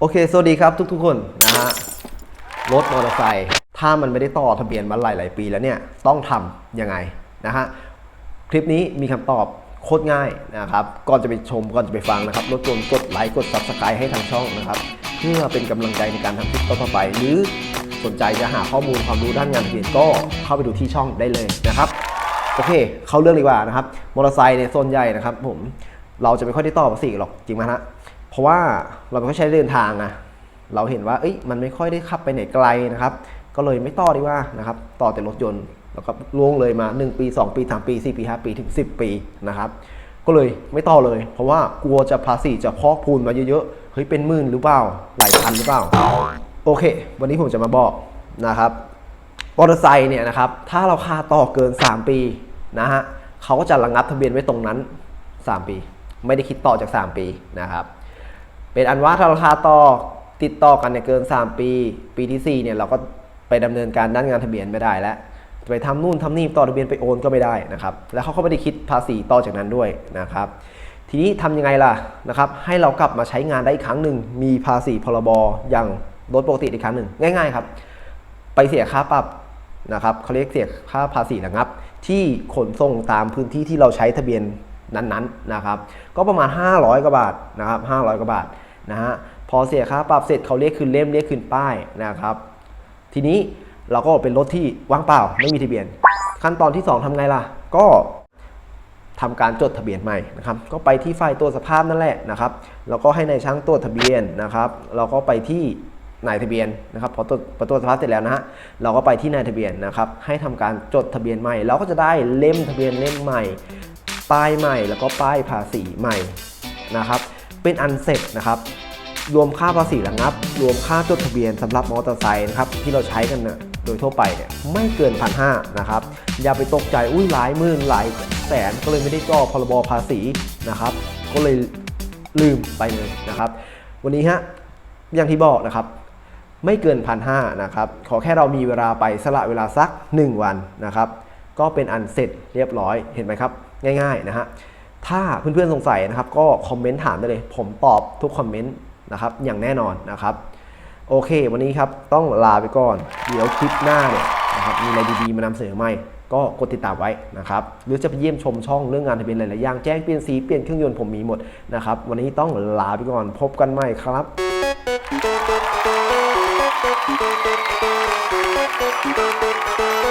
โอเค สวัสดีครับทุกๆคนนะฮะ รถมอเตอร์ไซค์ถ้ามันไม่ได้ต่อทะเบียนมาหลายๆปีแล้วเนี่ย ต้องทำยังไงนะฮะ คลิปนี้มีคำตอบโคตรง่ายนะครับ ก่อนจะไปชม ก่อนจะไปฟังนะครับรบกวนกดไลค์ กด subscribe ให้ทางช่องนะครับ เพื่อเป็นกำลังใจในการทำคลิปต่อไป หรือสนใจจะหาข้อมูลความรู้ด้านงานทะเบียนก็เข้าไปดูที่ช่องได้เลยนะครับ โอเค เข้าเรื่องดีกว่านะครับ มอเตอร์ไซค์เนี่ยโซนใหญ่นะครับผม เราจะไม่ค่อยได้ต่อภาษีหรอกจริงไหมฮะ เพราะว่าเราไม่ค่อยใช้เดินทางอะเราเห็นว่าเอ้ยมันไม่ค่อยได้ขับไปไหนไกลนะครับ ก็เลยไม่ต่อดีกว่านะครับ ต่อแต่รถยนต์แล้วก็ล่วงเลยมา 1 ปี 2 ปี 3 ปี 4 ปี 5 ปีถึง 10 ปีนะครับ ก็เลยไม่ต่อเลย เพราะว่ากลัวจะภาษีจะพอกพูนมาเยอะๆเฮ้ยเป็นหมื่นหรือเปล่าหลายพันหรือเปล่า โอเค วันนี้ผมจะมาบอกนะครับมอเตอร์ไซค์เนี่ยนะครับถ้าเราคาต่อเกิน 3 ปีนะฮะเขาก็จะระงับทะเบียนไว้ตรงนั้น 3 ปี ไม่ได้คิดต่อจาก 3 ปีนะครับ เป็นอันว่าถ้าเราคาต่อติดต่อกันเนี่ยเกิน 3 ปี ปีที่ 4 เนี่ยเราก็ไปดำเนินการด้านงานทะเบียนไม่ได้แล้วไปทำนู่นทำนี่ต่อทะเบียนไปโอนก็ไม่ได้นะครับแล้วเขาก็ไม่ได้คิดภาษีต่อจากนั้นด้วยนะครับ ทีนี้ทำยังไงล่ะนะครับ ให้เรากลับมาใช้งานได้อีกครั้งหนึ่งมีภาษีพรบอย่างรถปกติอีกครั้งหนึ่งง่าย ๆ ครับ ไปเสียค่าปรับนะครับเขาเรียกเสียค่าภาษีระงับ ที่ขนส่งตามพื้นที่ที่เราใช้ทะเบียนนั้นๆนะครับ ก็ประมาณ 500กว่าบาทนะครับ500กว่าบาท นะฮะพอเสียค่าปรับเสร็จเขาเรียกคืนเล่มเรียกคืนป้ายนะครับ ทีนี้เราก็เป็นรถที่ว่างเปล่าไม่มีทะเบียน ขั้นตอนที่ 2ทำไงล่ะ ก็ทำการจดทะเบียนใหม่นะครับ ก็ไปที่ฝ่ายตรวจสภาพนั่นแหละนะครับแล้วก็ให้นายช่างตรวจทะเบียนนะครับ เราก็ไปที่นายทะเบียนนะครับพอตรวจพอตรวจสภาพเสร็จแล้วนะฮะเราก็ไปที่นายทะเบียนนะครับ ให้ทำการจดทะเบียนใหม่ เราก็จะได้เล่มทะเบียนเล่มใหม่ ป้ายใหม่แล้วก็ป้ายภาษีใหม่นะครับ เป็นอันเสร็จนะครับ รวมค่าภาษีระงับ รวมค่าจดทะเบียนสำหรับมอเตอร์ไซค์นะครับที่เราใช้กันนะโดยทั่วไปเนี่ยไม่เกินพันห้านะครับ อย่าไปตกใจอุ้ยหลายหมื่นหลายแสนก็เลยไม่ได้จ่อพรบภาษีนะครับ ก็เลยลืมไปเลยนะครับ วันนี้ฮะอย่างที่บอกนะครับไม่เกินพันห้านะครับ ขอแค่เรามีเวลาไปสละเวลาสัก 1 วันนะครับ ก็เป็นอันเสร็จเรียบร้อยเห็นไหมครับ ง่ายๆนะฮะ ถ้าเพื่อนๆสงสัยนะครับ ก็คอมเมนต์ถามได้เลย ผมตอบทุกคอมเมนต์นะครับ อย่างแน่นอนนะครับ โอเค วันนี้ครับต้องลาไปก่อน เดี๋ยวคลิปหน้าเนี่ยนะครับมีอะไรดีๆมานำเสนอใหม่ก็กดติดตามไว้นะครับ หรือจะไปเยี่ยมชมช่องเรื่องงานทะเบียนหลายๆอย่างแจ้งเปลี่ยนสีเปลี่ยนเครื่องยนต์ผมมีหมดนะครับ วันนี้ต้องลาไปก่อนพบกันใหม่ครับ Thank you.